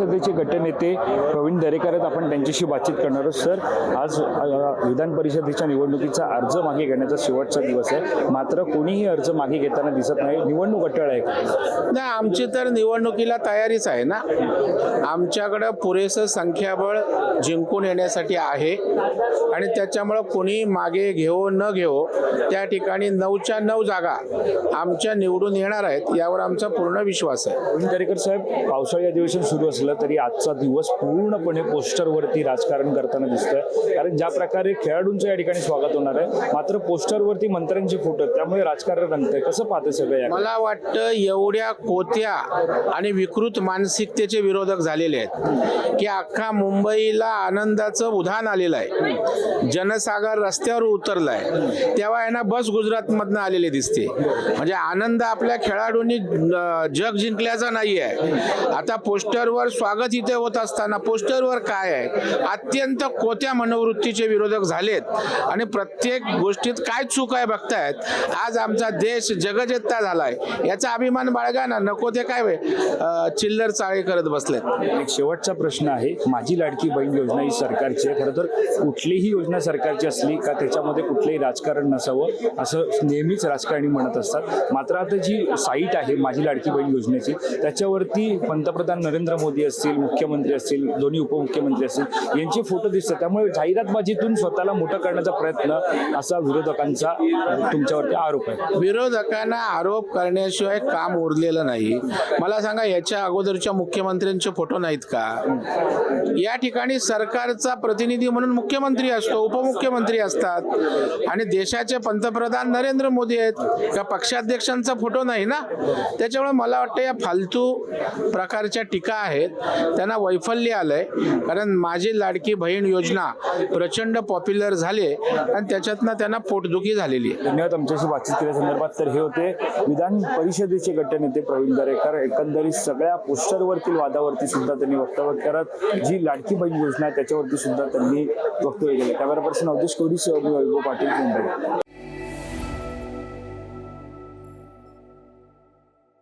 परिषदेचे गटनेते प्रवीण दरेकर आहेत. आपण त्यांच्याशी बातचीत करणार आहोत. सर आज विधान परिषदेच्या निवडणुकीचा अर्ज मागे घेण्याचा शेवटचा दिवस आहे. मात्र कोणीही अर्ज मागे घेताना दिसत नाही. निवडणूक अटळ आहे का? नाही आमची तर निवडणुकीला तयारीच आहे ना. आमच्याकडं पुरेसं संख्याबळ जिंकून येण्यासाठी आहे. आणि त्याच्यामुळं कोणी मागे घेऊ न घेऊ त्या ठिकाणी नऊच्या नऊ जागा आमच्या निवडून येणार आहेत यावर आमचा पूर्ण विश्वास आहे. प्रवीण दरेकर साहेब पावसाळी अधिवेशन सुरू असलं तरी आजचा दिवस पूर्णपणे पोस्टरवरती राजकारण करताना दिसतंय. कारण ज्या प्रकारे खेळाडूंचं या ठिकाणी स्वागत होणार आहे मात्र पोस्टरवरती मंत्र्यांचे फोटो त्यामुळे राजकारण रंगतंय. कसं पाहते सगळं मला वाटतं एवढ्या कोत्या आणि विकृत मानसिकतेचे विरोधक झालेले आहेत की अख्खा मुंबईला आनंदाचं उधाण आलेलं आहे. जनसागर रस्त्यावर उतरलाय. तेव्हा आहे ना बस गुजरातमधनं आलेले दिसते. म्हणजे आनंद आपल्या खेळाडूंनी जग जिंकल्याचा नाही आहे आता पोस्टरवर स्वागत इथे होत असताना पोस्टरवर काय आहे? अत्यंत कोत्या मनोवृत्तीचे विरोधक झालेत. आणि प्रत्येक गोष्टीत काय चूक आहे बघतायत? आज आमचा देश जगजेत्ता झालाय. याचा अभिमान बाळगा ना नको ते काय चिल्लर चाळे करत बसलेत. एक शेवटचा प्रश्न आहे. माझी लाडकी बहीण योजना ही सरकारची आहे. खरं तर कुठलीही योजना सरकारची असली का त्याच्यामध्ये कुठलंही राजकारण नसावं असं नेहमीच राजकारणी म्हणत असतात. मात्र आता जी साईट आहे माझी लाडकी बहीण योजनेची त्याच्यावरती पंतप्रधान नरेंद्र मोदी असतील मुख्यमंत्री असतील दोन्ही उपमुख्यमंत्री असतील यांचे फोटो दिसतात. त्यामुळे जाहिरातबाजीतून स्वतःला मोठं करण्याचा प्रयत्न असा विरोधकांचा तुमच्यावरती आरोप आहे. विरोधकांना आरोप करण्याशिवाय काम उरलेलं नाही. मला सांगा याच्या अगोदरच्या मुख्यमंत्र्यांचे फोटो नाहीत का? या ठिकाणी सरकारचा प्रतिनिधी म्हणून मुख्यमंत्री असतो उपमुख्यमंत्री असतात. आणि देशाचे पंतप्रधान नरेंद्र मोदी आहेत. का पक्षाध्यक्षांचा फोटो नाही ना? त्याच्यामुळे मला वाटतं या फालतू प्रकारच्या टीका आहेत. त्यांना वैफल्य आलं आहे कारण माझी लाडकी बहीण योजना प्रचंड पॉप्युलर झाली आणि त्याच्यातनं त्यांना पोटदुखी झालेली आहे. धन्यवाद आमच्याशी बातचीत केल्यासंदर्भात तर हे होते विधान परिषदेचे गटनेते प्रवीण दरेकर. एकंदरीत सगळ्या पोस्टरवरतील वादावरती सुद्धा त्यांनी वक्तव्य करत जी लाडकी बहीण योजना आहे त्याच्यावरती सुद्धा त्यांनी वक्तव्य केलं. कॅमेरा पर्सन अवधेश कोहली सह मी वैभव पाटील मुंबई.